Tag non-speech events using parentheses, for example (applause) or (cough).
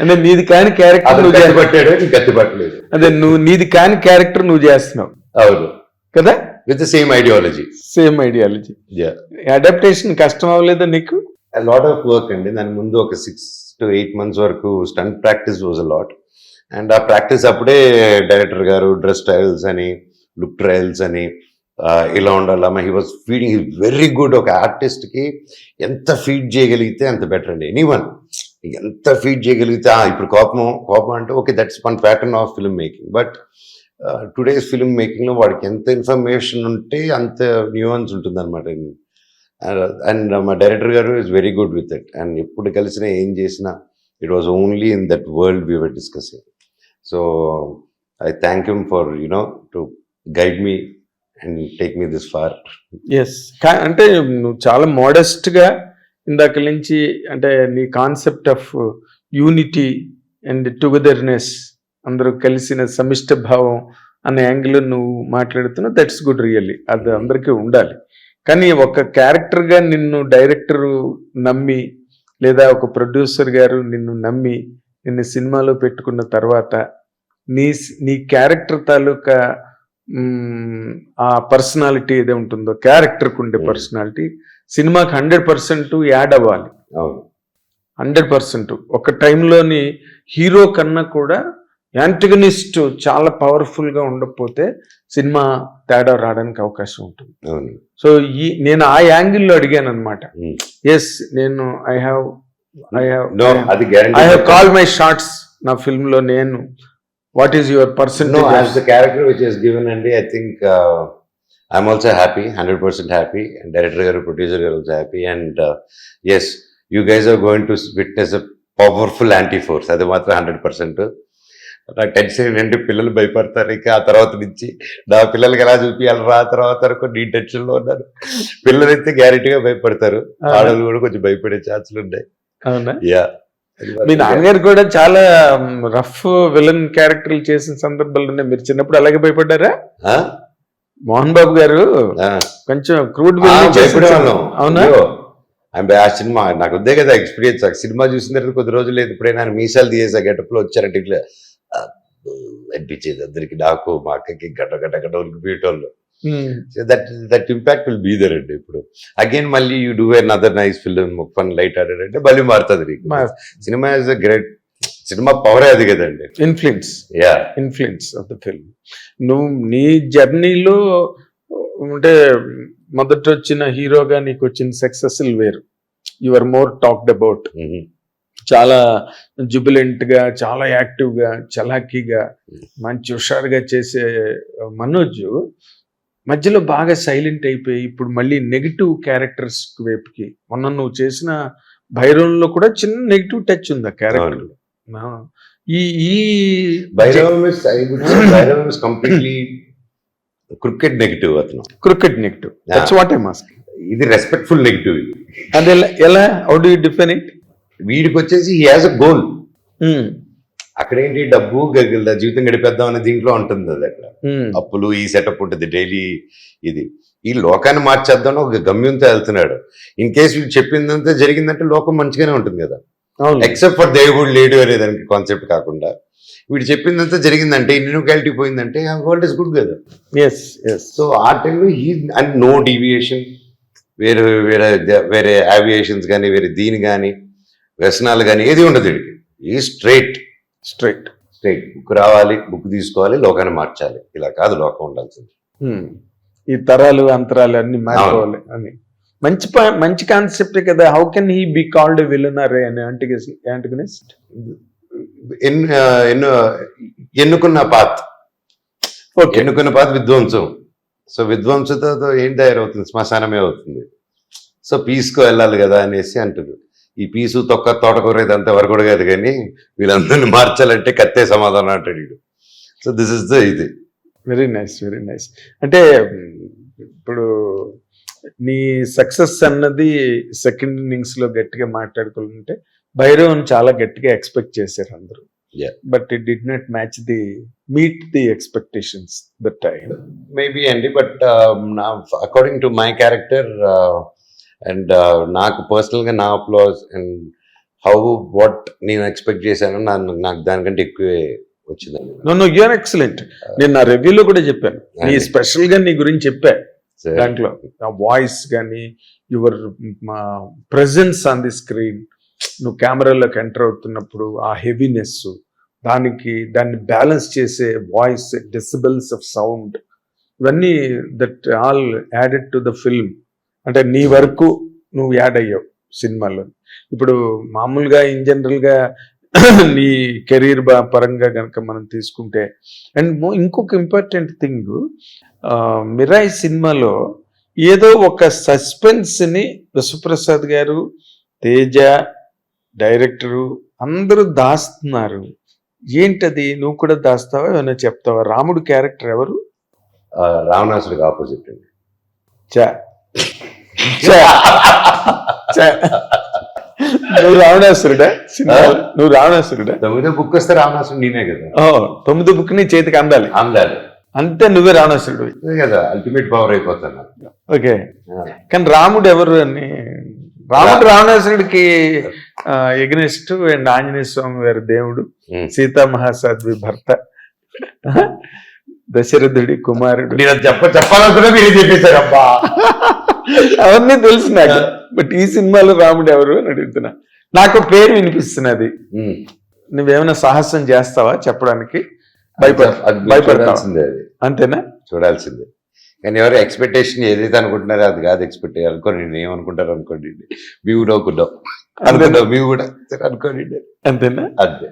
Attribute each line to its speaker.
Speaker 1: అంటే నీది కాని క్యారెక్టర్ నువ్వు
Speaker 2: కత్తి
Speaker 1: చే-
Speaker 2: పట్టాడు నీకు కత్తి పట్టలేదు
Speaker 1: అదే నువ్వు నీది కాని క్యారెక్టర్ నువ్వు చేస్తున్నావు.
Speaker 2: అవును.
Speaker 1: కదా?
Speaker 2: With same ideology
Speaker 1: same ideology adaptation కష్టం అవ్వలేదా నీకు?
Speaker 2: లాట్ ఆఫ్ వర్క్ అండి. దాని ముందు ఒక సిక్స్ టు ఎయిట్ మంత్స్ వరకు stunt practice was a lot and ఆ ప్రాక్టీస్ అప్పుడే డైరెక్టర్ గారు డ్రెస్ ట్రయల్స్ అని లుక్ ట్రయల్స్ అని ఇలా ఉండాలమ్మా he was feeding he very good ఒక ఆర్టిస్ట్కి ఎంత ఫీడ్ చేయగలిగితే అంత బెటర్ అండి. ఎనీ వన్ ఎంత ఫీడ్ చేయగలిగితే ఇప్పుడు కోపం కోపం అంటే okay that's one pattern of film making but today's film మేకింగ్లో వాడికి ఎంత ఇన్ఫర్మేషన్ ఉంటే అంత న్యూవన్స్ ఉంటుంది అనమాట అండ్ మా డైరెక్టర్ గారు is very good with it and ఎప్పుడు కలిసినా ఏం చేసినా it was only in that world we were discussing so I thank you for you know to guide me and take me this far
Speaker 1: yes అంటే నువ్వు చాలా మోడెస్ట్గా ఇందాక నుంచి అంటే నీ concept of unity and togetherness అందరూ కలిసిన సమిష్ట భావం అనే యాంగిల్ నువ్వు మాట్లాడుతున్నావు దట్స్ గుడ్ రియల్లీ అది అందరికీ ఉండాలి కానీ ఒక character గా నిన్ను డైరెక్టర్ నమ్మి లేదా ఒక ప్రొడ్యూసర్ గారు నిన్ను నమ్మి నిన్ను సినిమాలో పెట్టుకున్న తర్వాత నీ నీ క్యారెక్టర్ తాలూకా ఆ పర్సనాలిటీ ఏదో ఉంటుందో క్యారెక్టర్కి ఉండే
Speaker 2: Hmm.
Speaker 1: పర్సనాలిటీ సినిమాకి హండ్రెడ్ పర్సెంట్ యాడ్ అవ్వాలి.
Speaker 2: అవును.
Speaker 1: Hundred percent. ఒక టైంలోని హీరో కన్నా కూడా యాంటగనిస్ట్ చాలా పవర్ఫుల్గా ఉండకపోతే సినిమా తేడా రావడానికి అవకాశం ఉంటుంది.
Speaker 2: అవును.
Speaker 1: సో ఈ నేను ఆ యాంగిల్లో అడిగాను అనమాట. ఎస్ నేను ఐ హ్యావ్ ఐ హ్యావ్
Speaker 2: అది
Speaker 1: I have call my shorts నా ఫిల్మ్లో నేను వాట్ ఈస్ యువర్
Speaker 2: No,
Speaker 1: పర్సెంటేజ్
Speaker 2: as the character which is given, I'm also happy, hundred percent happy, and director garu, producer garu also happy, and uh, yes, you guys are going to witness a powerful anti-force. అది మాత్రం hundred percent నాకు tension ఏంటంటే పిల్లలు భయపడతారు ఇంకా ఆ తర్వాత నుంచి నా పిల్లలకి ఎలా చూపించాలి రా తర్వాత వరకు నీ టెన్షన్లో ఉన్నారు పిల్లలైతే గ్యారెంటీగా భయపడతారు ఆడవాళ్ళు కూడా కొంచెం భయపడే ఛాన్సులు ఉన్నాయి. యా.
Speaker 1: మీ నాన్నగారు కూడా చాలా రఫ్ విలన్ క్యారెక్టర్లు చేసిన సందర్భాలు ఉన్నాయి. మీరు చిన్నప్పుడు అలాగే భయపడ్డారా? మోహన్ బాబు గారు కొంచెం క్రూడ్ అవునా?
Speaker 2: ఆయన ఆ సినిమా నాకు వద్దే కదా ఎక్స్పీరియన్స్ ఆ సినిమా చూసిన తర్వాత కొద్ది రోజులు లేదు. ఇప్పుడైనా మీసాలు తీసేసా గెటప్లో వచ్చారంటే ఇట్లా అనిపించేది అందరికి. నాకు మా అక్కకి గడ్డ గడ్డ గడ్డ ఉరికిపోయేటోళ్ళు. That that impact will be there అండి ఇప్పుడు. అగైన్ మళ్ళీ you do another nice film fun light ఆడాడంటే మళ్ళీ మారుతుంది cinema is a great cinema పవరే అది కదండి.
Speaker 1: Influence
Speaker 2: yeah.
Speaker 1: Influence of the film నువ్వు నీ జర్నీలో అంటే మొదట వచ్చిన హీరోగా నీకు వచ్చిన సక్సెస్ వేరు. You are more talked about చాలా జుబిలెంట్గా చాలా యాక్టివ్గా చలాకీగా మంచి హుషారుగా చేసే మనోజ్ మధ్యలో బాగా సైలెంట్ అయిపోయి ఇప్పుడు మళ్ళీ నెగిటివ్ క్యారెక్టర్స్ వైపుకి. మొన్న నువ్వు చేసిన భైరవంలో కూడా చిన్న నెగిటివ్ టచ్ ఉంది ఆ క్యారెక్టర్ ఈ ఈ
Speaker 2: కంప్లీట్లీ క్రికెట్ నెగిటివ్ అతను
Speaker 1: cricket negative that's what I mask
Speaker 2: ఇది రెస్పెక్ట్ఫుల్ నెగిటివ్ ఇది.
Speaker 1: అది ఎలా- how do you define it
Speaker 2: వీడికి వచ్చేసి హీ హాజ్ అ గోల్ అక్కడ ఏంటి డబ్బు జీవితం గడిపేద్దాం అనే దీంట్లో ఉంటుంది అది అక్కడ. అప్పులు ఈ సెటప్ ఉంటుంది డైలీ ఇది. ఈ లోకాన్ని మార్చేద్దాం ఒక గమ్యంతో వెళ్తున్నాడు ఇన్ కేస్ వీడు చెప్పిందంతా జరిగిందంటే లోకం మంచిగానే ఉంటుంది కదా. ఎక్సెప్ట్ ఫర్ దేవుడు లేడు అనే దానికి కాన్సెప్ట్ కాకుండా. వీడు చెప్పిందంతా జరిగిందంటే ఇన్క్వాలిటీ పోయిందంటే వరల్డ్ ఇస్ గుడ్ కదా.
Speaker 1: ఎస్ ఎస్
Speaker 2: సో ఆ టైంలో ఈ అండ్ నో డీవియేషన్ వేరే వేరే వేరే ఆవియేషన్స్ కానీ వేరే దీని కానీ వ్యసనాలు కానీ ఏది ఉండదు వీడికి. ఈ స్ట్రైట్
Speaker 1: స్ట్రైట్
Speaker 2: స్ట్రైట్ బుక్ రావాలి బుక్ తీసుకోవాలి లోకాన్ని మార్చాలి. ఇలా కాదు లోకం ఉండాల్సింది.
Speaker 1: ఈ తరాలు అంతరాలు అన్ని మారిపోవాలి అని. మంచి మంచి కాన్సెప్ట్ కదా. How can he be called విలనర్ అని యాంటగనిస్ట్
Speaker 2: ఎన్ ఎన్ను ఎన్నుకున్న పాత్.
Speaker 1: ఓకే
Speaker 2: ఎన్నుకున్న పాత్ విధ్వంసం. సో విధ్వంసతో ఏం తయారవుతుంది? శ్మశానమే అవుతుంది. సో పీస్కు వెళ్ళాలి కదా అనేసి అంటుంది ఈ పీసు తొక్క తోటకూర ఇదంతా వరకు కూడా కాదు కానీ వీళ్ళందరినీ మార్చాలంటే కత్తే సమాధానం అంటాడు సో దిస్ ఇస్ ద ఇది.
Speaker 1: వెరీ నైస్ వెరీ నైస్ అంటే ఇప్పుడు నీ సక్సెస్ అన్నది సెకండ్ ఇన్నింగ్స్లో గట్టిగా మాట్లాడుకుంటే భైరవన్ చాలా గట్టిగా ఎక్స్పెక్ట్ చేశారు అందరూ. But it did not match the meet the expectations that time
Speaker 2: maybe అండి బట్ నా according to my character and నాకు పర్సనల్గా నా అప్లాస్ అండ్ హౌ వాట్ నేను ఎక్స్పెక్ట్ చేశాను నాకు దానికంటే ఎక్కువే వచ్చిందండి
Speaker 1: నన్ను యూఆర్ ఎక్సలెంట్ నేను నా రివ్యూలో కూడా చెప్పాను. నీ స్పెషల్గా నీ గురించి చెప్పా.
Speaker 2: So,
Speaker 1: దాంట్లో. ఆ వాయిస్ కానీ your presence on the screen నువ్వు కెమెరాలోకి ఎంటర్ అవుతున్నప్పుడు ఆ హెవీనెస్ దానికి దాన్ని బ్యాలెన్స్ చేసే వాయిస్ డెసిబల్స్ ఆఫ్ సౌండ్ ఇవన్నీ that all added to the film అంటే నీ వరకు నువ్వు యాడ్ అయ్యావు సినిమాలో. ఇప్పుడు మామూలుగా ఇన్ జనరల్గా నీ కెరీర్ పరంగా కనుక మనం తీసుకుంటే అండ్ ఇంకొక ఇంపార్టెంట్ థింగ్ మిరాయి సినిమాలో ఏదో ఒక సస్పెన్స్ని విశ్వప్రసాద్ గారు తేజ డైరెక్టరు అందరూ దాస్తున్నారు. ఏంటది? నువ్వు కూడా దాస్తావా? ఏమైనా చెప్తావా? రాముడు క్యారెక్టర్ ఎవరు?
Speaker 2: రావణాసుడికి ఆపోజిట్ అండి.
Speaker 1: చా చా. (laughs) నువ్వు రావణాసురుడా? నువ్వు రావణాసురుడా?
Speaker 2: తొమ్మిదో బుక్ వస్తే రావణాసుడు నేనే కదా.
Speaker 1: తొమ్మిది బుక్ నీ చేతికి అందాలి.
Speaker 2: అందాలి.
Speaker 1: అంతే నువ్వే రావణాసురుడు.
Speaker 2: కదా అల్టిమేట్ పవర్ అయిపోతాను.
Speaker 1: ఓకే. కానీ రాముడు ఎవరు అని? రాముడు రావణాసురుడికి ఎగ్నెస్ట్ అండ్ ఆంజనేయ స్వామి వారి దేవుడు. సీతా మహాసాధ్వి భర్త. దశరథుడి కుమారుడు.
Speaker 2: చెప్ప చెప్పాలనుకున్నా మీరే చెప్పేశారు అబ్బా.
Speaker 1: అవన్నీ తెలుసు నాకు. బట్ ఈ సినిమాలో రాముడు ఎవరు అని అడుగుతున్నా. నాకు పేరు వినిపిస్తున్నది. నువ్వేమైనా సాహసం చేస్తావా చెప్పడానికి? భయపడ
Speaker 2: అది
Speaker 1: అంతేనా?
Speaker 2: చూడాల్సిందే. కానీ ఎవరు ఎక్స్పెక్టేషన్ ఏదైతే అనుకుంటున్నారో అది కాదు ఎక్స్పెక్ట్ అనుకోండి ఏమనుకుంటారు అనుకోండి. మేము కూడా అనుకుంటాం అనుకుంటాం మేము కూడా అనుకోండి.
Speaker 1: అంతేనా?
Speaker 2: అంతే.